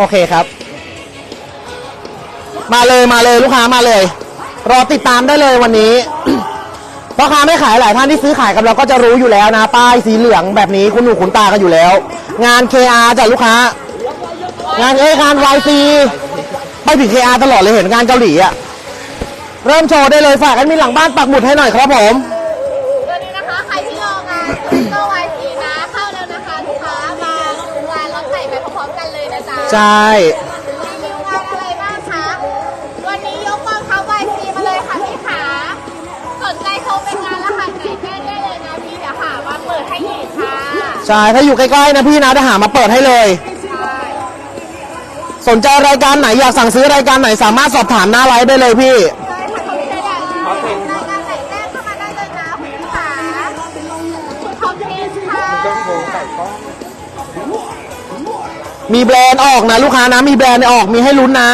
โอเคครับ มาเลยมาเลยลูกค้ามาเลย รอติดตามได้เลยวันนี้พ่อค้าไม่ขายหลายท่านที่ซื้อขายกับเราก็จะรู้อยู่แล้วนะ ป้ายสีเหลืองแบบนี้คุณหนูขุนตากันอยู่แล้ว งาน KR จากลูกค้า งานเอ้ยงาน YC ไปถึง KR ตลอดเลยเห็นงานเกาหลีอะเริ่มโชว์ได้เลยฝากกันมีหลังบ้านปักหมุดให้หน่อยครับผม ใช่รีวิวงานอะไรบ้างคะ วันนี้ยกกองทัพวายทีมาเลยค่ะพี่ขา สนใจโทรเป็นงานรหัสไหนแจ้งได้เลยนะพี่เดี๋ยวหามาเปิดให้อีกค่ะใช่ ถ้าอยู่ใกล้ๆนะพี่นะจะหามาเปิดให้เลย ใช่สนใจรายการไหนอยากสั่งซื้อรายการไหนสามารถสอบถามหน้าไลฟ์ได้เลยพี่ มีแบรนด์ออกนะ ลูกค้านะ มีแบรนด์ออกมีให้ลุ้นนะ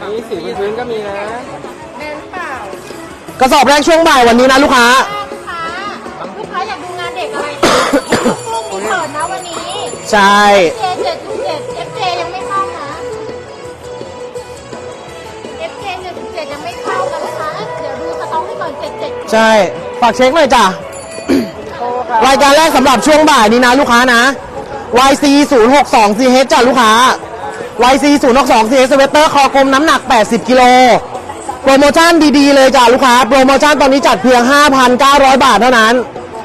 อันนี้สีพื้นๆก็มีนะแม่นเปล่ากระสอบแรกช่วงบ่ายวันนี้นะลูกค้า ลูกค้าลูกค้าอยากดูงานเด็กอะไรลูกมีเปิดนะวันนี้ ใช่เจเจ็ดเจ็ดเอฟเจยังไม่เข้านะเอฟเจเจ็ดเจ็ดยังไม่เข้ากันนะคะเดี๋ยวดูสต็อกให้ก่อนเจ็ดเจ็ดใช่ ฝากเช็คหน่อยจ้ะ รายการแรกสำหรับช่วงบ่ายนี้นะลูกค้านะ YC 0 6 2 CH จ้ะลูกค้า YC 0 6 2 CH สเวตเตอร์คอกลมน้ำหนัก 80 กิโล โปรโมชั่นดีๆ เลยจ้ะลูกค้า โปรโมชั่นตอนนี้จัดเพียง 5,900 บาทเท่านั้น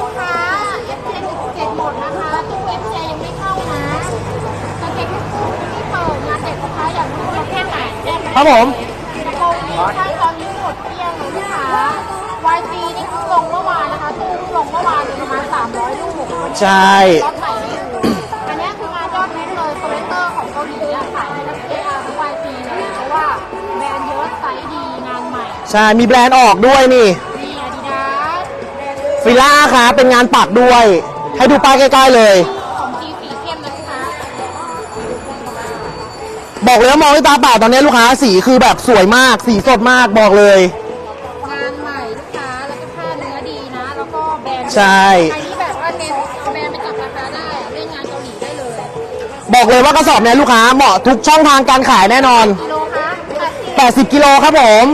ลูกค้าเอฟเจเจ็ดเจ็ดหมดนะคะตู้เอฟเจยังไม่เข้านะสเก็ตตู้ที่เปิดงานเด็กลูกค้าอยากดูประเภทไหนแจ้งครับผม โปรโมชั่นตอนนี้หมดเกลี้ยงเลยลูกค้า YC นี่เพิ่งลงเมื่อวานนะคะตู้เพิ่งลงเมื่อวานเลยประมาณ300ลูกใช่ รอบใหม่ไม่ ใหม่ใช่ มีแบรนด์ออกด้วยนี่มีอาดิดาสฟิล่าครับเป็นงานปักด้วย ให้ดูป้ายใกล้ๆเลย ของจีสีเข้มนะลูกค้าบอกเลยว่ามองด้วยตาเปล่าตอนนี้ลูกค้าสีคือแบบสวยมาก สีสดมากบอกเลย งานใหม่ลูกค้าแล้วก็ผ้าเนื้อดีนะ แล้วก็แบรนด์ใช่ ใครที่แบบว่าเน้นเอาแบรนด์ไปจับราคาได้เล่นงานเกาหลีได้เลยบอกเลยว่ากระสอบเนี้ยลูกค้าเหมาะทุกช่องทางการขายแน่นอน กิโลคะ80 80กิโลครับผม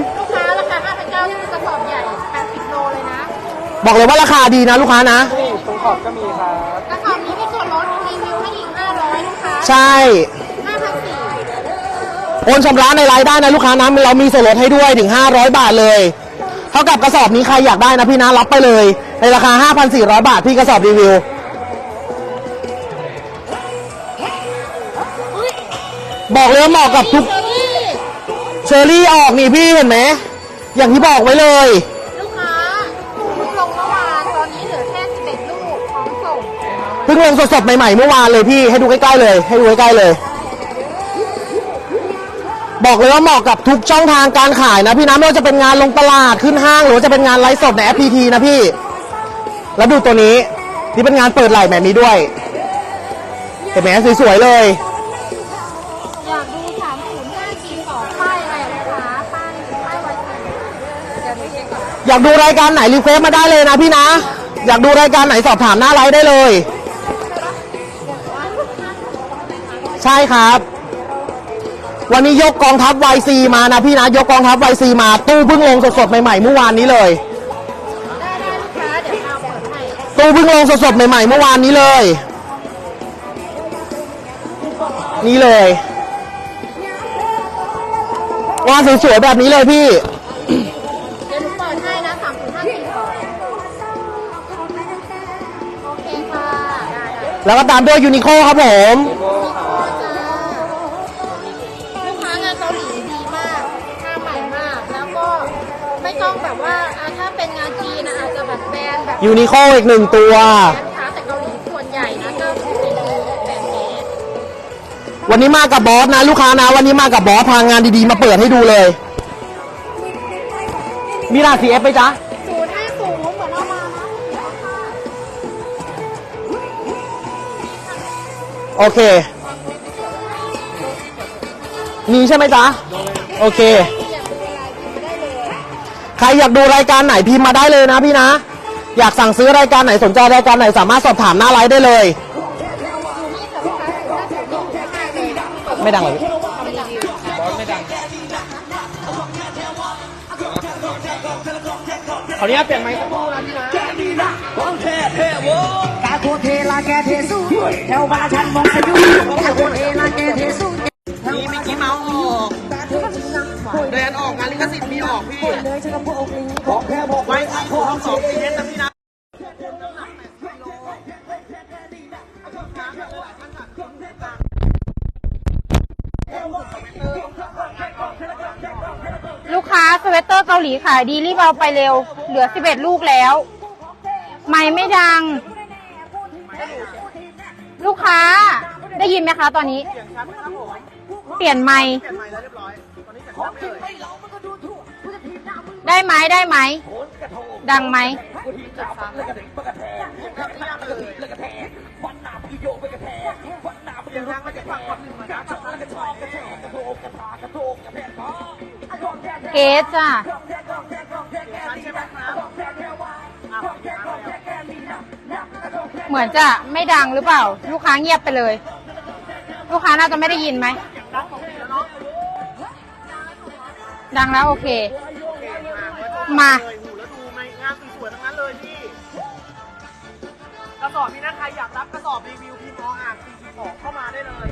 บอกเลยว่าราคาดีนะลูกค้านะ นี่ตรงขอบก็มีครับ กระสอบนี้มีส่วนลดรีวิวให้อีก500ลูกค้าใช่ 5,400โอนชำระในไลน์ได้นะลูกค้านะเรามีส่วนลดให้ด้วยถึง 500 บาทเลย เท่ากับกระสอบนี้ใครอยากได้นะพี่นะรับไปเลย ในราคา 5,400 บาทพี่กระสอบรีวิวบอกเลยว่าเหมาะกับทุกเชอรี่เชอรี่ออกนี่พี่เห็นไหมอย่างที่บอกไว้เลย พิ่งลงสดๆใหม่ๆเมื่อวานเลยพี่ให้ดูใกล้ๆเลย ให้ดูใกล้ๆเลย บอกเลยว่าเหมาะกับทุกช่องทางการขายนะพี่นะไม่ว่าจะเป็นงานลงตลาดขึ้นห้างหรือว่าจะเป็นงานไลฟ์สดในแอปพีทีนะพี่ แล้วดูตัวนี้นี่เป็นงานเปิดไหล่แบบนี้ด้วยเห็นไหมสวยๆเลย อยากดู305 G ต่อป้ายอะไรอะลูกค้าป้ายป้ายไวทีเดี๋ยวหนูเช็คก่อนอยากดูรายการไหนรีเควสมาได้เลยนะพี่นะ อยากดูรายการไหนสอบถามหน้าไลฟ์ได้เลย ช่ครับ วันนี้ยกกองทัพ YC มานะพี่นะ ยกกองทัพ YC มาตู้เพิ่งลงสดๆใหม่ๆเมื่อวานนี้เลย ได้ได้ลูกค้าเดี๋ยวเอาเปิดให้ตู้เพิ่งลงสดๆใหม่ๆเมื่อวานนี้เลย นี่เลยงานสวยๆแบบนี้เลยพี่ เดี๋ยวหนูเปิดให้นะ305 G ก่อนโอเคค่ะ ได้ได้แล้วก็ตามด้วยยูนิโคครับผม ต้องแบบว่าอะถ้าเป็นงานจีนนะอาจจะแบบแบรนด์แบบยูนิโคอีกหนึ่งตัวลูกค้าแต่เกาหลีส่วนใหญ่นะก็คือเป็นแบบนี้วันนี้มากับบอสนะลูกค้านะ วันนี้มากับบอสพางานดีๆ มาเปิดให้ดูเลย มีราศีเอฟไหมจ๊ะ ศูนย์ห้าศูนย์เหมือนเอามานะโอเค มีใช่ไหมจ๊ะ โอเค ใครอยากดูรายการไหนพิมพ์มาได้เลยนะพี่นะ อยากสั่งซื้อรายการไหนสนใจรายการไหนสามารถสอบถามหน้าไลฟ์ได้เลยอยู่นี่กับลูกค้าศูนย์ห้าศูนย์นี่ห้าเลยไม่ดังเหรอพี่บอสไม่ดังขออนุญาตเปลี่ยนไมค์สักครู่นะพี่นะกาโคเทลาแกเทสู้แถวบ้านฉันมองอายุกาโคเทลาแกเทสู้ ออกงานลิขสิทธิ์มีออกพี่เลยฉันก็พวกนี้ของแค่บอกไว้ที่โคทั้งสองซีเอสนะพี่นะลูกค้าสเวตเตอร์เกาหลีขายดีรีบเอาไปเร็ว เหลือ 11 ลูกแล้ว ไม่ไม่ดัง ลูกค้าได้ยินไหมคะตอนนี้ เปลี่ยนไม ได้ไหมได้ไหม ดังไหม เกสจ้ะเหมือนจะไม่ดังหรือเปล่า ลูกค้าเงียบไปเลย ลูกค้าน่าจะไม่ได้ยินไหม ดังแล้วโอเค มา เลยหูแล้วดูไหมงานสวยๆทั้งนั้นเลยพี่ กระสอบนี้นะใครอยากรับกระสอบรีวิวพิมพ์ออ่าง42เข้ามาได้เลย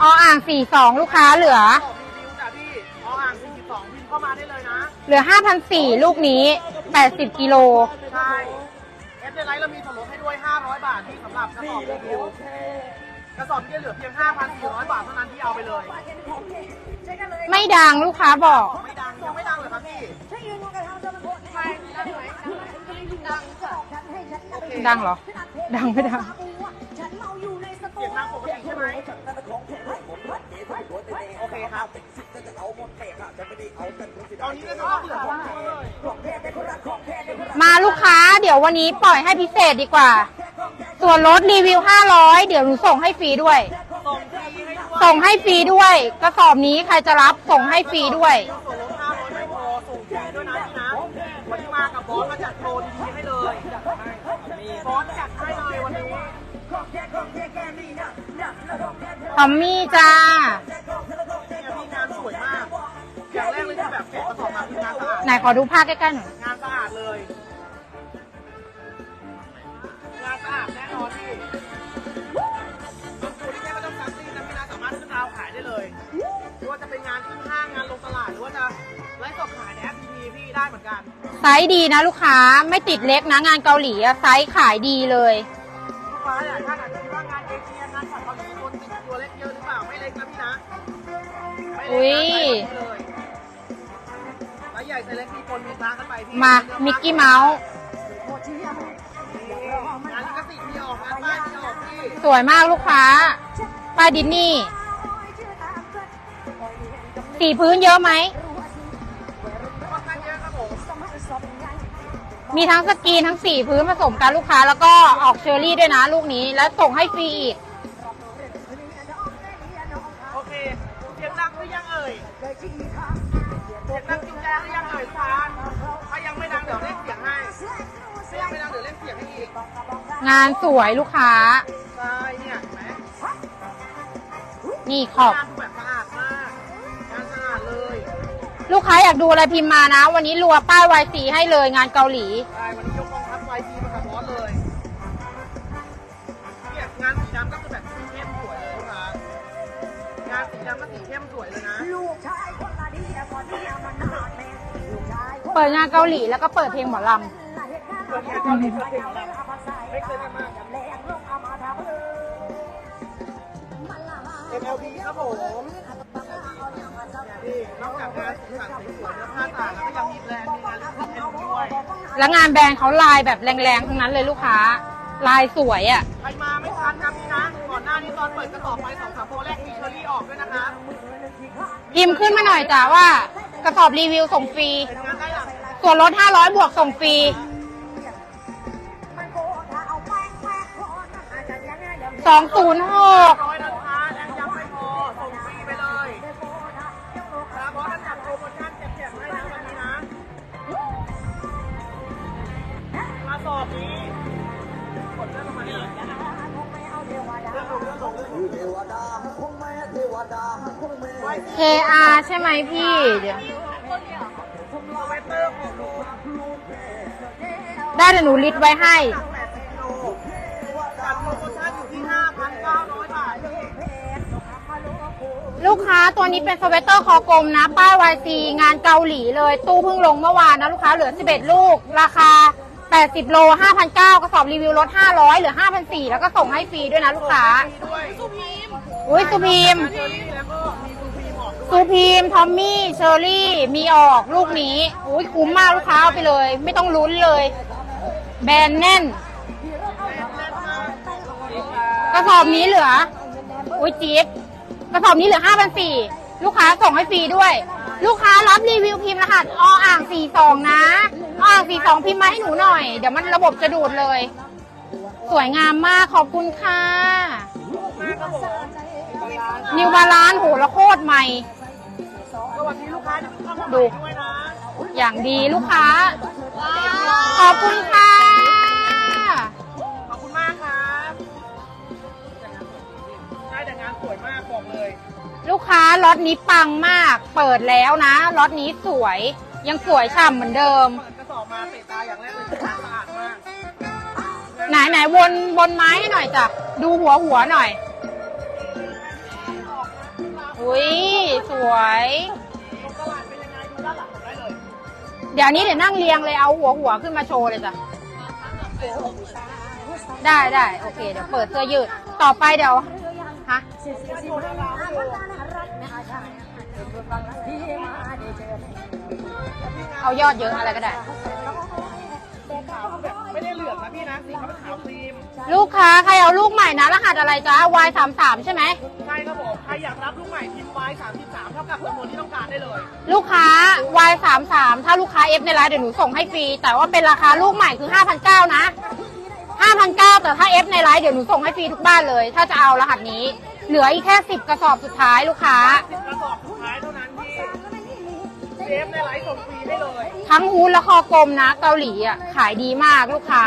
ออ่าง42ลูกค้าเหลือกระสอบรีวิวจ้ะพี่ออ่าง42พิมพ์เข้ามาได้เลยนะ เหลือ5,400ลูกนี้80กิโล ใช่เอฟเดไลท์เรามีส่วนลดให้ด้วย 500 บาทที่สำหรับกระสอบรีวิวกระสอบนี้เหลือเพียง 5,400 บาทเท่านั้นที่เอาไปเลย ไม่ดังลูกค้าบอก ไม่ดังยังไม่ดังเลยครับพี่ ดังเหรอ ดังไม่ดังเสียงดังปกติใช่ไหมโอเคครับตอนนี้ก็จะว่าเหลือของเขาเลยมาลูกค้าเดี๋ยววันนี้ปล่อยให้พิเศษดีกว่า ส่วนลดรีวิว 500 เดี๋ยวหนูส่งให้ฟรีด้วย ส่งให้ฟรีด้วย กระสอบนี้ใครจะรับส่งให้ฟรีด้วย ทอมมี่จ้า เนี่ยพี่งานสวยมากอย่างแรกเลยคือแบบแกะกระสอบมาคืองานสะอาดไหนขอดูภาพใกล้ๆหน่อย งานสะอาดเลย งานสะอาดแน่นอนพี่บางตัวที่แค่ไม่ต้องซักซีดนะพี่นะสามารถขึ้นราวขายได้เลยหรือว่าจะเป็นงานขึ้นห้างงานลงตลาดหรือว่าจะไลฟ์สดขายในแอปพีพี่ได้เหมือนกัน ไซส์ดีนะลูกค้าไม่ติดเล็กนะงานเกาหลีอะไซส์ขายดีเลย ลูกค้าเนี่ยท่า ติดตัวเล็กเยอะหรือเปล่า ไม่เล็กนะพี่นะไม่เล็กนะอุ๊ยไซส์ใหญ่ไซส์เล็กมีคนมีค้ากันไปพี่มามิกกี้เมาส์งานลิขสิทธิ์มีออกงานป้ายมีออกพี่สวยมากลูกค้าป้ายดิสนี่สีพื้นเยอะไหม ค่อนข้างเยอะครับผมมีทั้งสกรีนทั้งสีพื้นผสมกันลูกค้า แล้วก็ออกเชอรี่ด้วยนะลูกนี้ แล้วส่งให้ฟรีอีก ยังเอ่ยเสียงดังจุงแจหรือยังเอ่ยทานถ้ายังไม่ดังเดี๋ยวเล่นเสียงให้ถ้ายังไม่ดังเดี๋ยวเล่นเสียงให้อีกงานสวยลูกค้า ใช่เนี่ยเห็นไหมนี่ขอบ งานดูแบบสะอาดมากงานสะอาดเลยลูกค้าอยากดูอะไรพิมพ์มานะ วันนี้รัวป้ายวายสีให้เลยงานเกาหลีใช่วัน เปิดงานเกาหลีแล้วก็เปิดเพลงหมอลเปิดงานเกาหลีเปิดเพลงหมอลำไม่เคยได้มากแรงลงเอามาทำเออ MLB ครับผมนี่นอกจากงานสีสันสวยๆเนื้อผ้าสะอาดแล้วก็ยังมีแบรนด์มีงานลิขสิทธิ์ให้ดูด้วยำแล้วงานแบรนด์เขาลายแบบแรงๆทั้งนั้นเลยลูกค้า ลายสวยอะ่ะ ใครมาไม่ทันนะพี่นะก่อนหน้านี้ตอนเปิดกระสอบไปสองสามโปรแรกมีเชอรี่ออกด้วยนะคะ พิมพ์ขึ้นมาหน่อยจ้าว่า กระสอบรีวิวส่งฟรี เป็นงานได้หลัง ส่วนลด500 บวกส่งฟรีมันโกถ้าเอาแป้งแป้งพอนะอาจจะยังไงเดี๋ยว206ร้อยนะคะแรงยังไม่พอส่งฟรีไปเลยนะบอสจะจัดโปรโมชั่นเจ็บๆให้นะวันนี้นะกระสอบนี้กดเลื่อนลงมานี่เลื่อนลงเลื่อนลงเลื่อนลง KR ใช่ไหมพี่ เดี๋ยว ได้เดี๋ยวหนูลิสต์ไว้ให้ ลูกค้าตัวนี้เป็นสเวตเตอร์คอกลมนะ ป้าย YC งานเกาหลีเลย ตู้เพิ่งลงเมื่อวานนะลูกค้าเหลือ 11 ลูก ราคา 80 โล 5,900กระสอบรีวิวลด500เหลือ 5,400 แล้วก็ส่งให้ฟรีด้วยนะลูกค้า อุ้ยสุพีมสุพีม ทอมมี่ เชอรี่ มีออกลูกนี้ อุ้ยคุ้มมากลูกค้าเอาไปเลย ไม่ต้องลุ้นเลย แบนแน่น กระสอบนี้เหลือ อุ้ยจี๊บกระสอบนี้เหลือ5,400ลูกค้าส่งให้ฟรีด้วย ลูกค้ารับรีวิวพิมพ์รหัสออ่าง42นะออ่าง42พิมพ์มาให้หนูหน่อย เดี๋ยวมันระบบจะดูดเลย สวยงามมากขอบคุณค่ะนิวบาลานโหแล้วโคตรใหม่ดูอย่างดีลูกค้า ขอบคุณค่ะ บอกเลยลูกค้าล็อตนี้ปังมาก เปิดแล้วนะล็อตนี้สวย ยังสวยฉ่ำเหมือนเดิม เปิดกระสอบมาเตะตาอย่างแรกเลยคือสะอาดมากไหนไหนวนวนไม้ให้หน่อยจ้ะดูหัวหัวหน่อย อุ้ยสวยตลาดเป็นยังไงดูด้านหลังผมได้เลยเดี๋ยวนี้เดี๋ยวนั่งเรียงเลยเอาหัวหัวขึ้นมาโชว์เลยจ้ะได้ได้โอเค เดี๋ยวเปิดเสื้อยืด ต่อไปเดี๋ยว ฮะเอายอดเยอะอะไรก็ได้ขาวแบบไม่ได้เหลืองนะพี่นะสีเขาเป็นขาวครีมลูกค้าใครเอาลูกใหม่นะ รหัสอะไรจ๊ะ Y 3 3ใช่ไหม ใช่ครับผม ใครอยากรับลูกใหม่พิมพ์ไว้33เท่ากับจำนวนที่ต้องการได้เลย ลูกค้า Y 3 3ถ้าลูกค้า F ในไลน์เดี๋ยวหนูส่งให้ฟรี แต่ว่าเป็นราคาลูกใหม่คือ5,900นะ 5,900แต่ถ้า F ในไลน์เดี๋ยวหนูส่งให้ฟรีทุกบ้านเลย ถ้าจะเอารหัสนี้ เหลืออีกแค่ 10 กระสอบสุดท้ายลูกค้า กระสอบสุดท้ายเท่านั้นที่เซฟในไลฟ์ส่งฟรีให้เลยทั้งฮูดและคอกลมนะเกาหลีอะขายดีมากลูกค้า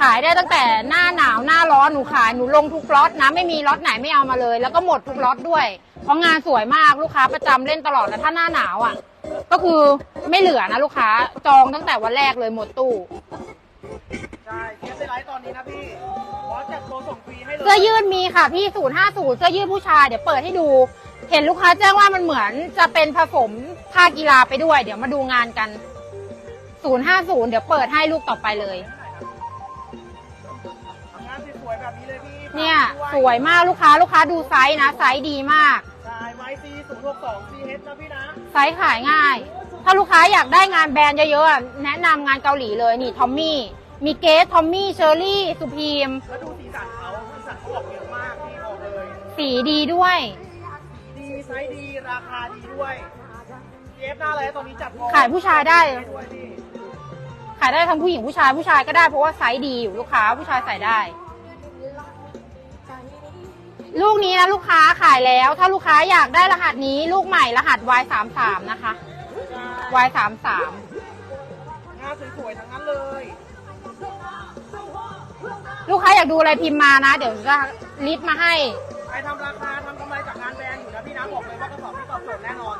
ขายได้ตั้งแต่หน้าหนาวหน้าร้อนหนูขายหนูลงทุกล็อตนะ ไม่มีล็อตไหนไม่เอามาเลย แล้วก็หมดทุกล็อตด้วย เพราะงานสวยมากลูกค้าประจำเล่นตลอดแล้วถ้าหน้าหนาวอะ ก็คือไม่เหลือนะลูกค้าจองตั้งแต่วันแรกเลยหมดตู้ ใช่เซฟในไลฟ์ตอนนี้นะพี่ขอจัดโปรส่งฟรีให้เลยเสื้อยืดมีค่ะพี่ 050 เสื้อยืดผู้ชายเดี๋ยวเปิดให้ดู เห็นลูกค้าแจ้งว่ามันเหมือนจะเป็นผสมผ้ากีฬาไปด้วย เดี๋ยวมาดูงานกัน 050 เดี๋ยวเปิดให้ลูกต่อไปเลย งานสวยๆแบบนี้เลยพี่เนี่ย สวยมากลูกค้าลูกค้าดูไซส์นะ ไซส์ดีมาก ใช่ไม้ซีศูนย์หกสองซีเฮนะพี่นะไซส์ขายง่าย ถ้าลูกค้าอยากได้งานแบรนด์เยอะๆอะแนะนำงานเกาหลีเลยนี่ทอมมี่ มีเกสทอมมี่ เชอรี่ สุพีม แล้วดูสีสันเขาสีสันเขาออกเยอะมากพี่บอกเลยสีดีด้วย ดีไซส์ดีราคาดีด้วยเซฟหน้าอะไรตอนนี้จัดโปรขายผู้ชายได้ ด้วยพี่ขายได้ทั้งผู้หญิงผู้ชายผู้ชายก็ได้เพราะว่าไซส์ดีอยู่ลูกค้าผู้ชายใส่ได้ ลูกนี้นะลูกค้าขายแล้ว ถ้าลูกค้าอยากได้รหัสนี้ ลูกใหม่รหัส Y 3 3 นะคะ Y 3 3 งานสวยๆทั้งนั้นเลย ลูกค้าอยากดูอะไรพิมพ์มานะ เดี๋ยวจะลิสต์มาให้ ใครทำราคาทำกำไรจากงานแบรนด์อยู่นะพี่นะบอกเลยว่ากระสอบที่ตอบโจทย์แน่นอน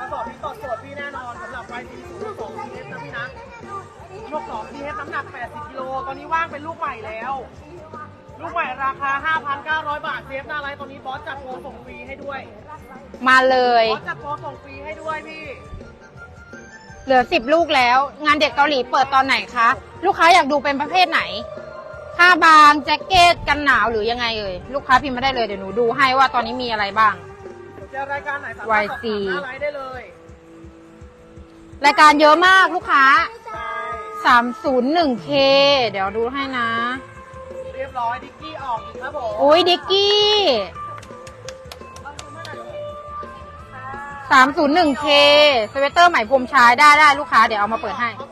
กระสอบที่ตอบโจทย์พี่แน่นอนสำหรับไวซีศูนย์สองซีเอฟนะพี่นะลูกสองซีเอฟน้ำหนัก 80กิโลตอนนี้ว่างเป็นลูกใหม่แล้ว ลูกใหม่ราคา 5,900 บาทเซฟหน้าไลน์ตอนนี้บอสจัดโปรส่งฟรีให้ด้วยมาเลย บอสจัดโปรส่งฟรีให้ด้วยพี่เหลือสิบลูกแล้ว งานเด็กเกาหลีเปิดตอนไหนคะ ลูกค้าอยากดูเป็นประเภทไหน ผ้าบางแจ็คเก็ตกันหนาวหรือยังไงเอ่ยลูกค้าพิมพ์มาได้เลยเดี๋ยวหนูดูให้ว่าตอนนี้มีอะไรบ้าง เจอรายการไหนสามารถสอบถาม YC หน้าไลน์ได้เลยรายการเยอะมากลูกค้า ใช่ 301K เดี๋ยวดูให้นะ เรียบร้อยดิกกี้ออกอีกครับผมอุ้ยดิกกี้ 301K สเวตเตอร์ใหม่พรมชายได้ได้ลูกค้าเดี๋ยวเอามาเปิดให้ท็อป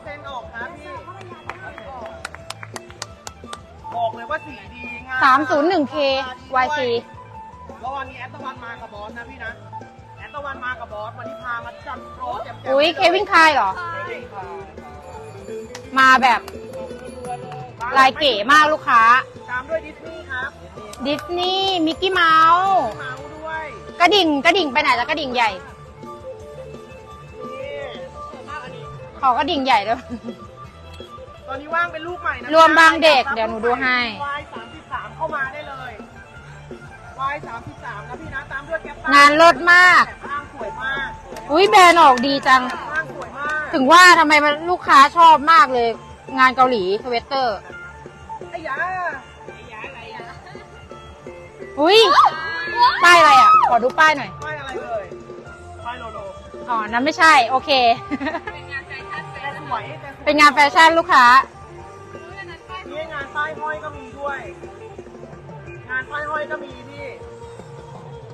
เซนออ ว่าสีดีงาม 301K YC แล้ววันนี้แอตตะวันมากับบอสนะพี่นะ แอตตะวันมากับบอสวันนี้พามาจัดโปรแจ่มๆอุ้ยเควินคายเหรอเควินคายมาแบบลายเก๋มากลูกค้า ตามด้วยดิสนีย์ครับดิสนีย์มิกกี้เมาส์ เมาส์ด้วยกระดิ่งกระดิ่งไปไหนแล้วกระดิ่งใหญ่ นี่มากอันนี้ขอกระดิ่งใหญ่ด้วย ตอนนี้ว่างเป็นลูกใหม่นะรวมบางเด็กเดี๋ยวหนูดูให้ วายสามสิบสามเข้ามาได้เลยวายสามสิบสามนะพี่นะตามด้วยแก๊ปงานลดมากแต่ข้างสวยมากอุ้ยแบรนด์ออกดีจัง ข้างสวยมากถึงว่าทำไมมันลูกค้าชอบมากเลย งานเกาหลีสเวตเตอร์ ไอ้ยาไอ้ยาอะไรอะอุ้ยป้ายอะไรอะ ขอดูป้ายหน่อย ป้ายอะไรเลยป้ายโลโล อ๋อ นั้นไม่ใช่ โอเค เป็นงานแฟชั่นลูกค้า นี่งานป้ายห้อยก็มีด้วย งานป้ายห้อยก็มีพี่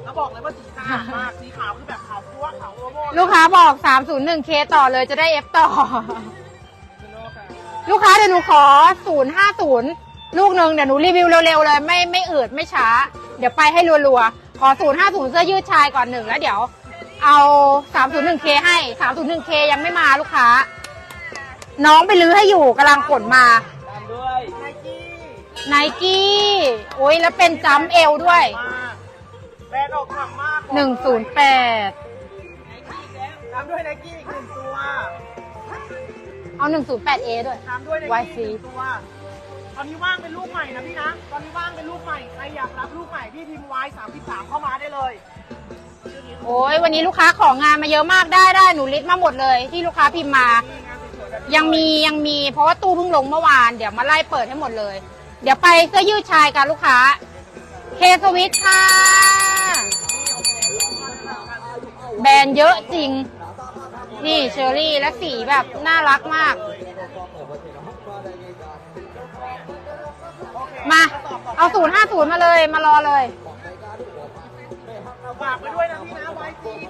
แล้วบอกเลยว่าสีสะอาดมาก สีขาวคือแบบขาวทั่วขาวโลโม่ลูกค้าบอก 301K ต่อเลยจะได้ F ต่อลูกค้าเดี๋ยวหนูขอ 050 ลูกหนึ่งเดี๋ยวหนูรีวิวเร็วๆเลยไม่ไม่อืดไม่ช้า เดี๋ยวไปให้รัวๆ ขอ 050 เสื้อยืดชายก่อนหนึ่งแล้วเดี๋ยว เอา 301K ให้ 301K ยังไม่มาลูกค้า น้องไปลื้อให้อยู่กำลังขนมาตามด้วยไนกี้ไนกี้โอ้ยแล้วเป็นจัมป์เอวด้วย มากแบรนด์ออกขับมาก108 ตามด้วยไนกี้อีกหนึ่งตัวเอา 108A ด้วย ตามด้วยไน YC กี้หนึ่งตัวตอนนี้ว่างเป็นลูกใหม่นะพี่นะ ตอนนี้ว่างเป็นลูกใหม่ ใครอยากรับลูกใหม่พี่พิมพ์ไว้33 เข้ามาได้เลยโอ้ยวันนี้ลูกค้าของงานมาเยอะมากได้ได้หนูลิสต์มาหมดเลยที่ลูกค้าพิมพ์มา นี่งานสว ยังมียังมีเพราะว่าตู้เพิ่งลงเมื่อวาน เดี๋ยวมาไล่เปิดให้หมดเลย เดี๋ยวไปเสื้อยืดชายกันลูกค้า เคสวิตค่ะ แบรนด์เยอะจริง นี่เชอรี่และสีแบบน่ารักมาก มา เอาศูนย์ห้าศูนย์มาเลยมารอเลยฝากไว้ด้วยนะพี่นะไว้ดี